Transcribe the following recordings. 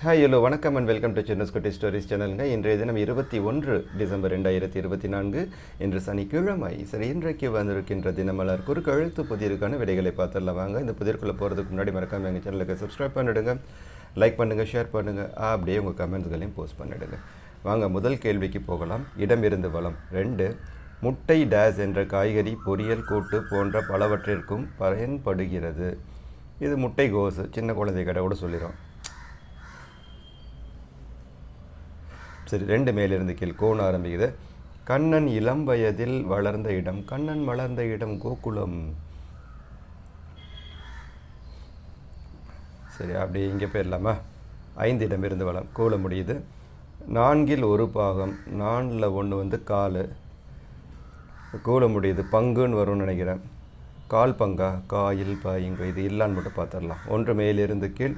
Hi hello வணக்கம் and welcome to Chenna's Kutti stories சேனலுங்க இன்றைய தினம் இருபத்தி ஒன்று டிசம்பர் ரெண்டாயிரத்தி இருபத்தி நான்கு. இன்று சனிக்கிழமை. சரி இன்றைக்கு வந்திருக்கின்ற தினமலர் குறுக்கெழுத்து புதிருக்கான விடைகளை பார்த்துடலாம். வாங்க இந்த புதிர்க்குள்ளே போகிறதுக்கு முன்னாடி மறக்காமல் எங்கள் சேனலுக்கு சப்ஸ்கிரைப் பண்ணிடுங்க. லைக் பண்ணுங்கள் ஷேர் பண்ணுங்கள் அப்படியே உங்கள் கமெண்ட்ஸ்களையும் போஸ்ட் பண்ணிடுங்க. வாங்க முதல் கேள்விக்கு போகலாம். இடமிருந்து வளம். ரெண்டு முட்டை டேஸ் என்ற காய்கறி பொரியல் கூட்டு போன்ற பலவற்றிற்கும் பயன்படுகிறது. இது முட்டை கோசு சின்ன குழந்தை கடை கூட சொல்லிடும் சரி ரெண்டு மேலிருந்து கீழ் கோண ஆரம்பிக்குது. கண்ணன் இளம் வயதில் வளர்ந்த இடம் கண்ணன் வளர்ந்த இடம் கோகுலம் சரி அப்படி இங்கே போயிடலாமா? ஐந்து இடம் இருந்து வளம் கூல முடியுது. நான்கில் ஒரு பாகம் நான்கில் ஒன்று வந்து கால். கூல முடியுது பங்குன்னு வரும்னு நினைக்கிறேன். கால் பங்கா? காயில் பாயிங்க இது இல்லான்னு மட்டும் பார்த்துடலாம். ஒன்று மேலிருந்து கீழ்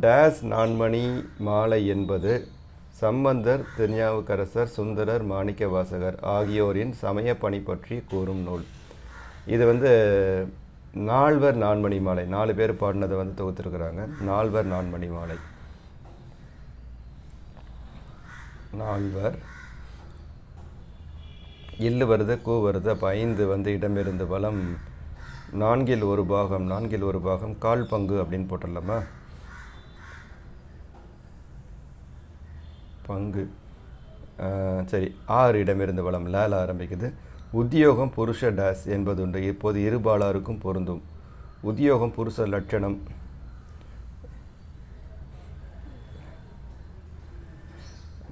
டேஸ் நான்மணி மாலை என்பது சம்பந்தர் திருஞாவுக்கரசர் சுந்தரர் மாணிக்கவாசகர் ஆகியோரின் சமய பணி பற்றி கூறும் நூல். இது வந்து நால்வர் நான்மணி மாலை. நாலு பேர் பாடினதை வந்து தொகுத்துருக்குறாங்க. நால்வர் நான்மணி மாலை. நால்வர். இல்லு வருது கூ வருது அப்போ ஐந்து வந்து இடமிருந்து வளம் நான்கில் ஒரு பாகம் நான்கில் ஒரு பாகம் கால் பங்கு அப்படின்னு போட்டுடலாமா? பங்கு. சரி ஆறு இடமிருந்து வளம் லேல ஆரம்பிக்குது. உத்தியோகம் புருஷ டேஸ் என்பதுண்டு. இப்போது இருபாலாருக்கும் பொருந்தும். உத்தியோகம் புருஷ லட்சணம்.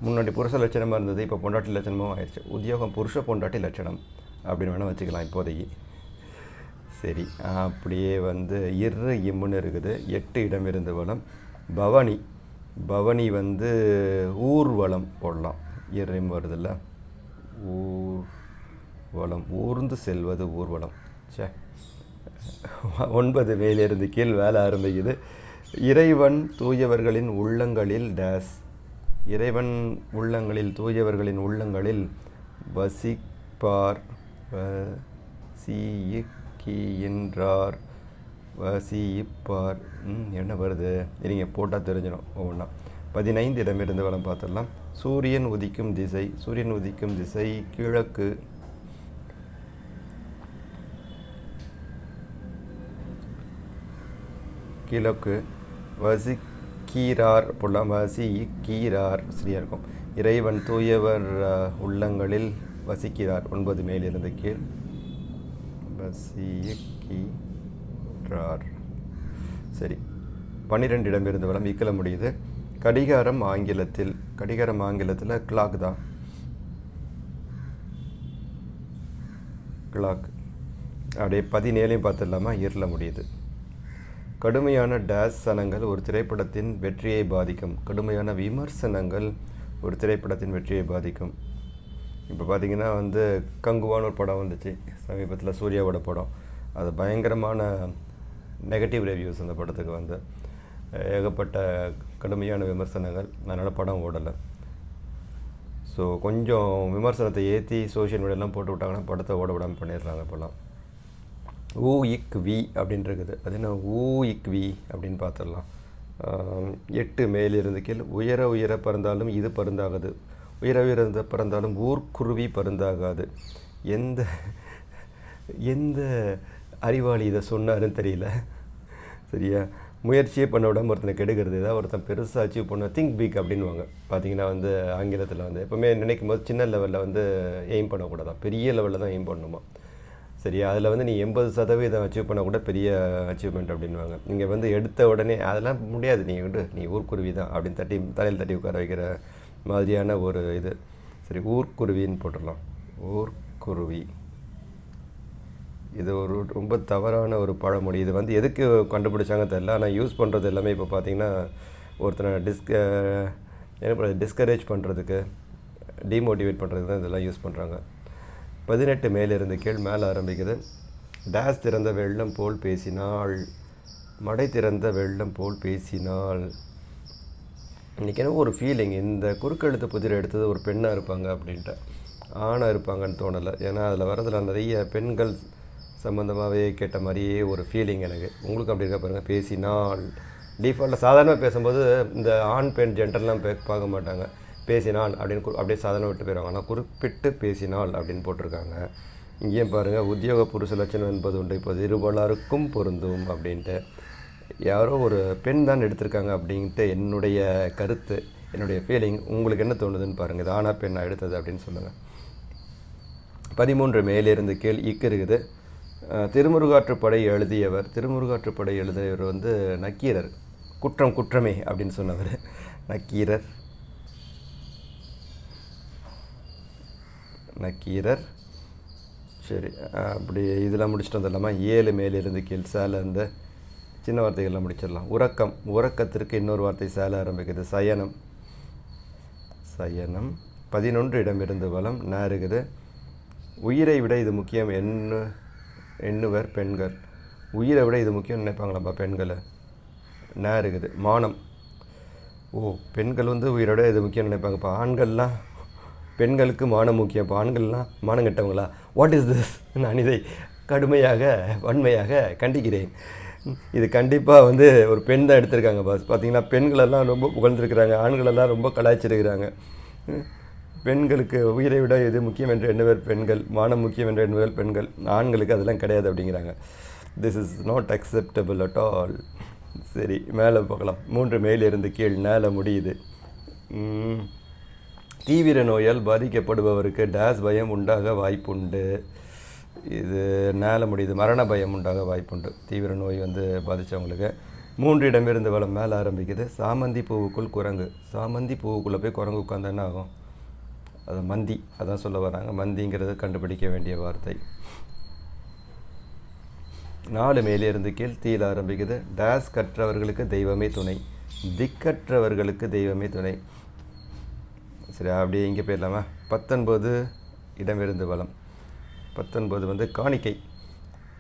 முன்னாடி புருஷ லட்சணமாக இருந்தது இப்போ பொண்டாட்டி லட்சணமும் ஆயிடுச்சு. உத்தியோகம் புருஷ பொண்டாட்டி லட்சணம் அப்படின்னு வேணால் வச்சுக்கலாம் இப்போதைக்கு. சரி அப்படியே வந்து இரு இம்முன்னு இருக்குது. எட்டு இடம் இருந்து வளம். பவனி பவனி வந்து ஊர்வலம் போடலாம். இறைம் வருதுல்ல? ஊர் வளம் ஊர்ந்து செல்வது ஊர்வலம். சே ஒன்பது மேலிருந்து கீழ் வேலை ஆரம்பிக்குது. இறைவன் தூயவர்களின் உள்ளங்களில் டேஸ். இறைவன் உள்ளங்களில் தூயவர்களின் உள்ளங்களில் வசிப்பார். வசியிக்கின்றார். வசிப்பார் என்ன வருது? நீங்கள் போட்டால் தெரிஞ்சிடும் ஒவ்வொன்றா பதினைந்து இடமிருந்து வளம் பார்த்துடலாம். சூரியன் உதிக்கும் திசை சூரியன் உதிக்கும் திசை கிழக்கு. கிழக்கு. வசிக்கீரார் வசி வசிக்கீரார் சரியாக இருக்கும். இறைவன் தூயவர் உள்ளங்களில் வசிக்கிறார். ஒன்பது மேலிருந்து கீழ். வசிக்கிறார். சரி. பன்னிரெண்டிடமிருந்து வளம் இக்கல முடியுது கடிகாரம் ஆங்கிலத்தில் கடிகாரம் ஆங்கிலத்தில் கிளாக் தான். கிளாக் அப்படியே பதினேழையும் பார்த்துடலாமா? ஈரல முடியுது. கடுமையான டேஸ் சனங்கள் ஒரு திரைப்படத்தின் வெற்றியை பாதிக்கும். கடுமையான விமர்சனங்கள் ஒரு திரைப்படத்தின் வெற்றியை பாதிக்கும். இப்போ பார்த்தீங்கன்னா வந்து கங்குவான்னு ஒரு படம் வந்துச்சு. சமீபத்தில் சூர்யாவோட படம். அது பயங்கரமான நெகட்டிவ் ரிவ்யூஸ் அந்த படத்துக்கு வந்து. ஏகப்பட்ட கடுமையான விமர்சனங்கள். அதனால் படம் ஓடலை. ஸோ கொஞ்சம் விமர்சனத்தை ஏற்றி சோஷியல் மீடியாலாம் போட்டு விட்டாங்கன்னா படத்தை ஓட விடாமல் பண்ணிடுறாங்க இப்போல்லாம் ஊ இக் வி அப்படின்னு இருக்குது அது என்ன? ஊ இக் வி அப்படின்னு பார்த்துடலாம். எட்டு மேலிருந்து கீழ் உயர உயர பறந்தாலும் இது பருந்தாகுது. உயர உயர பறந்தாலும் ஊர்க்குருவி பருந்தாகாது. எந்த எந்த அறிவாளி இதை சொன்னாருன்னு தெரியல. சரியா? முயற்சியே பண்ண விடாமல் ஒருத்தனை கெடுக்கிறது. ஏதாவது ஒருத்தன் பெருசாக அச்சீவ் பண்ண திங்க் பிக் அப்படின்வாங்க பார்த்தீங்கன்னா வந்து ஆங்கிலத்தில் வந்து எப்போவுமே நினைக்கும் போது சின்ன லெவலில் வந்து எய்ம் பண்ணக்கூடாதான். பெரிய லெவலில் தான் எய்ம் பண்ணணுமா சரியா? அதில் வந்து நீ எண்பது சதவீதம் அச்சீவ் பண்ண கூட பெரிய அச்சீவ்மெண்ட் அப்படின்வாங்க நீங்கள் வந்து எடுத்த உடனே அதெல்லாம் முடியாது. நீ விடு. நீ ஊர்க்குருவி தான் அப்படின்னு தட்டி தலையில் தட்டி உட்கார வைக்கிற மாதிரியான ஒரு இது. சரி ஊர்க்குருவின்னு போட்டுடலாம். ஊர்க்குருவி. இது ஒரு ரொம்ப தவறான ஒரு பழமொழி. இது வந்து எதுக்கு கண்டுபிடிச்சாங்க தெரில ஆனால் யூஸ் பண்ணுறது எல்லாமே இப்போ பார்த்தீங்கன்னா ஒருத்தனை டிஸ்க என்ன பண்ணுறது டிஸ்கரேஜ் பண்ணுறதுக்கு டிமோட்டிவேட் பண்ணுறதுக்கு தான் இதெல்லாம் யூஸ் பண்ணுறாங்க பதினெட்டு மேலிருந்து கீழ் மேலே ஆரம்பிக்குது. டேஸ் திறந்த வெள்ளம் போல் பேசினாள் மடை திறந்த வெள்ளம் போல் பேசினாள் இன்றைக்கி என்னவோ ஒரு ஃபீலிங் இந்த குறுக்கெழுத்து புதிர் எடுத்தது ஒரு பெண்ணாக இருப்பாங்க அப்படின்ட்டு. ஆணாக இருப்பாங்கன்னு தோணலை. ஏன்னா அதில் வரதில் நிறைய பெண்கள் சம்மந்தமாகவே கேட்ட மாதிரியே ஒரு ஃபீலிங் எனக்கு. உங்களுக்கு அப்படி இருக்கா பாருங்கள் பேசினால் டிஃபால்ட்டாக சாதாரணமாக பேசும்போது இந்த ஆண் பெண் ஜென்டர்லாம் பே பார்க்க மாட்டாங்க. பேசினால் அப்படின்னு கு- அப்படியே சாதாரண விட்டு போயிடுவாங்க. ஆனால் குறிப்பிட்டு பேசினால் அப்படின்னு போட்டிருக்காங்க. இங்கேயும் பாருங்கள் உத்தியோக புருஷ லட்சணம் என்பது உண்டு. இப்போது இருபலாருக்கும் பொருந்தும் அப்படின்ட்டு. யாரோ ஒரு பெண் தான் எடுத்திருக்காங்க அப்படின்ட்டு என்னுடைய கருத்து என்னுடைய ஃபீலிங் உங்களுக்கு என்ன தோணுதுன்னு பாருங்கள் இது ஆனா பெண்ணா எடுத்தது அப்படின்னு சொல்லுங்கள் பதிமூன்று மேலிருந்து கீழ் இக்கு இருக்குது. திருமுருகாற்றுப்படை எழுதியவர் திருமுருகாற்றுப்படை எழுதியவர் வந்து நக்கீரர். குற்றம் குற்றமே அப்படின்னு சொன்னவர். நக்கீரர். நக்கீரர். சரி அப்படி இதெல்லாம் முடிச்சுட்டு வந்துடலாமா ஏழு மேலிருந்து கீழ் சேல இந்த சின்ன வார்த்தைகள்லாம் முடிச்சிடலாம். உறக்கம். உறக்கத்திற்கு இன்னொரு வார்த்தை சேல ஆரம்பிக்குது. சயனம். சயனம். பதினொன்று இடமிருந்து வலம் நேருகுது உயிரை விட இது முக்கியம். என்ன எண்ணுவர் பெண்கள். உயிரை விட இது முக்கியம் நினைப்பாங்களாப்பா பெண்களை. நேருகுது மானம். ஓ பெண்கள் வந்து உயிரோட இது முக்கியம் நினைப்பாங்கப்பா. ஆண்கள்லாம் பெண்களுக்கு மானம் முக்கியம் இப்போ ஆண்கள்லாம் மானம் கெட்டவங்களா? வாட் இஸ் திஸ் நான் இதை கடுமையாக வன்மையாக கண்டிக்கிறேன். இது கண்டிப்பாக வந்து ஒரு பெண் தான் எடுத்திருக்காங்க பாஸ். பார்த்தீங்கன்னா பெண்களெல்லாம் ரொம்ப புகழ்ந்துருக்கிறாங்க. ஆண்களெல்லாம் ரொம்ப கலாய்ச்சிருக்கிறாங்க. பெண்களுக்கு உயிரை விட இது முக்கியம் என்று எண்ணுவர் பெண்கள் மானம் முக்கியம் என்று எண்ணுவர் பெண்கள் ஆண்களுக்கு அதெல்லாம் கிடையாது அப்படிங்கிறாங்க. This is not acceptable at all சரி மேலே பார்க்கலாம் மூன்று மேலிருந்து கீழ் மேலே முடியுது. தீவிர நோயால் பாதிக்கப்படுபவருக்கு டேஸ் பயம் உண்டாக வாய்ப்புண்டு. இது மேலே முடியுது. மரண பயம் உண்டாக வாய்ப்புண்டு. தீவிர நோய் வந்து பாதித்தவங்களுக்கு மூன்று இடமிருந்து வளம் மேலே ஆரம்பிக்குது. சாமந்தி பூவுக்குள் குரங்கு. சாமந்தி பூவுக்குள்ளே போய் குரங்கு உட்காந்து என்ன ஆகும்? அது மந்தி அதான் சொல்ல வராங்க மந்திங்கிறது கண்டுபிடிக்க வேண்டிய வார்த்தை. நாலு மேலிருந்து கீழ் தீயில் ஆரம்பிக்குது. டேஸ் கற்றவர்களுக்கு தெய்வமே துணை. திக்கற்றவர்களுக்கு தெய்வமே துணை. சரி அப்படியே இங்கே போயிடலாமா? பத்தொன்பது இடமிருந்து வளம் பத்தொன்பது வந்து காணிக்கை.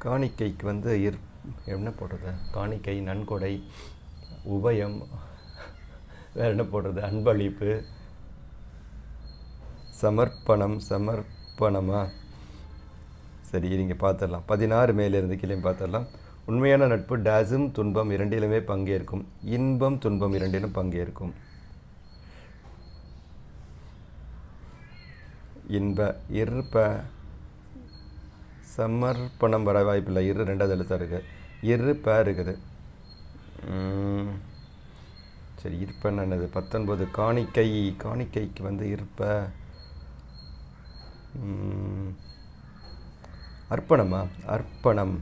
காணிக்கைக்கு வந்து இர் என்ன போடுறது? காணிக்கை நன்கொடை உபயம் வேறு என்ன போடுறது? அன்பளிப்பு சமர்ப்பணம் சமர்ப்பணமா? சரி நீங்கள் பார்த்துடலாம். பதினாறு மேலேருந்து கீழே பார்த்துடலாம். உண்மையான நட்பு டேஸும் துன்பம் இரண்டிலுமே பங்கேற்கும். இன்பம் துன்பம் இரண்டிலும் பங்கேற்கும். இன்ப இருப்ப சமர்ப்பணம் வர வாய்ப்பில்லை. இரு ரெண்டாவது எழுத்தாக இருக்குது இரு இருக்குது. சரி இருப்பேன்னு என்னது? பத்தொன்பது. காணிக்கை காணிக்கைக்கு வந்து இருப்ப. அர்ப்பணமா? அர்ப்பணம்.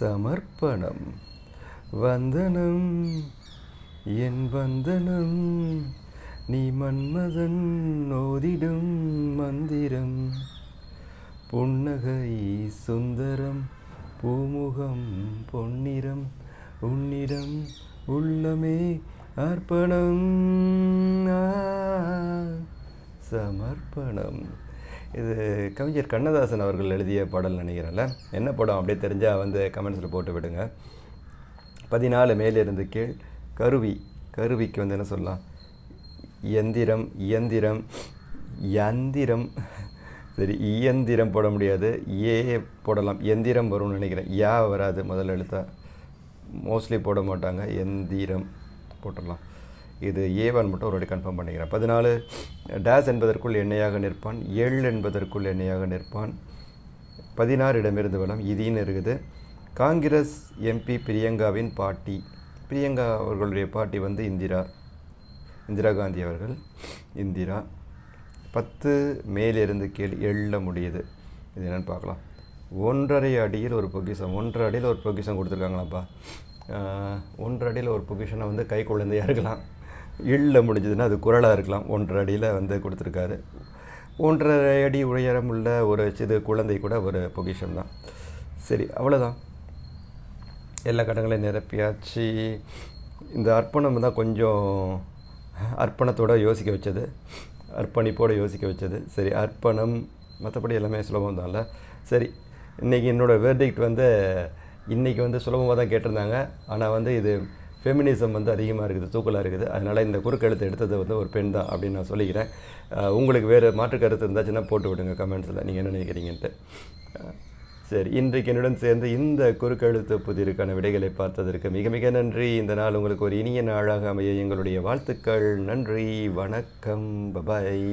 சமர்ப்பணம். வந்தனம். என் வந்தனம். நீ மன்மதன் ஓதிடும் மந்திரம். புன்னகை சுந்தரம். பூமுகம் பொன்னிறம். உன்னிடம் உள்ளமே அர்ப்பணம். ஆ, சமர்ப்பணம். இது கவிஞர் கண்ணதாசன் அவர்கள் எழுதிய பாடல் நினைக்கிறேன்ல. என்ன படம் அப்படியே தெரிஞ்சால் வந்து கமெண்ட்ஸில் போட்டு விடுங்க. பதினாலு மேலிருந்து கீழ் கருவி கருவிக்கு வந்து என்ன சொல்லலாம்? எந்திரம் இயந்திரம் யந்திரம். சரி இயந்திரம் போட முடியாது. ஏ போடலாம். எந்திரம் வரும்னு நினைக்கிறேன். யா வராது முதல்ல எழுத்தா. மோஸ்ட்லி போட மாட்டாங்க. எந்திரம் போட்டுடலாம். இது ஏவான் மட்டும் ஒரு கன்ஃபார்ம் பண்ணிக்கிறேன். பதினாலு டேஸ் என்பதற்குள் எண்ணெயாக நிற்பான் எள் என்பதற்குள் எண்ணெயாக நிற்பான். பதினாறு இடமிருந்து வளம் இதின்னு இருக்குது. காங்கிரஸ் எம்பி பிரியங்காவின் பாட்டி. பிரியங்கா அவர்களுடைய பாட்டி வந்து இந்திரா. இந்திரா காந்தி அவர்கள் இந்திரா. பத்து மேலிருந்து கீழ் எள்ள முடியுது. இது என்னென்னு பார்க்கலாம். ஒன்றரை அடியில் ஒரு பொக்கிஷம். ஒன்றரை அடியில் ஒரு பொக்கிஷம் கொடுத்துருக்காங்களாப்பா. ஒன்றரை அடியில் ஒரு பொக்கிஷனை வந்து கை குழந்தையாக இருக்கலாம். எள்ள முடிஞ்சதுன்னா அது குரலாக இருக்கலாம். ஒன்றரை அடியில் வந்து கொடுத்துருக்காரு. ஒன்றரை அடி உயரம் உள்ள ஒரு சிறு குழந்தை கூட ஒரு பொக்கிஷம் தான். சரி அவ்வளோதான் எல்லா கடங்களையும் நிரப்பியாச்சு. இந்த அர்ப்பணம் தான் கொஞ்சம் அர்ப்பணத்தோடு யோசிக்க வச்சது. அர்ப்பணிப்போடு யோசிக்க வச்சது. சரி அர்ப்பணம் மற்றபடி எல்லாமே சுலபம் தான்ல. சரி இன்றைக்கி என்னோடய வேர்டிக்ட் வந்து இன்றைக்கி வந்து சுலபமாக தான் கேட்டிருந்தாங்க. ஆனால் வந்து இது ஃபெமினிசம் வந்து அதிகமாக இருக்குது தூக்கலாக இருக்குது. அதனால் இந்த குறுக்கெழுத்து எடுத்தது வந்து ஒரு பெண் தான் அப்படின்னு நான் சொல்லிக்கிறேன். உங்களுக்கு வேறு மாற்று கருத்து இருந்தாச்சுன்னா போட்டு விடுங்க கமெண்ட்ஸில் நீங்கள் என்ன நினைக்கிறீங்கன்ட்டு. சரி இன்றைக்கு என்னுடன் சேர்ந்து இந்த குறுக்கெழுத்து புதிருக்கான விடைகளை பார்த்ததற்கு மிக மிக நன்றி. இந்த நாள் உங்களுக்கு ஒரு இனிய நாளாக அமைய எங்களுடைய வாழ்த்துக்கள். நன்றி வணக்கம். பபாய்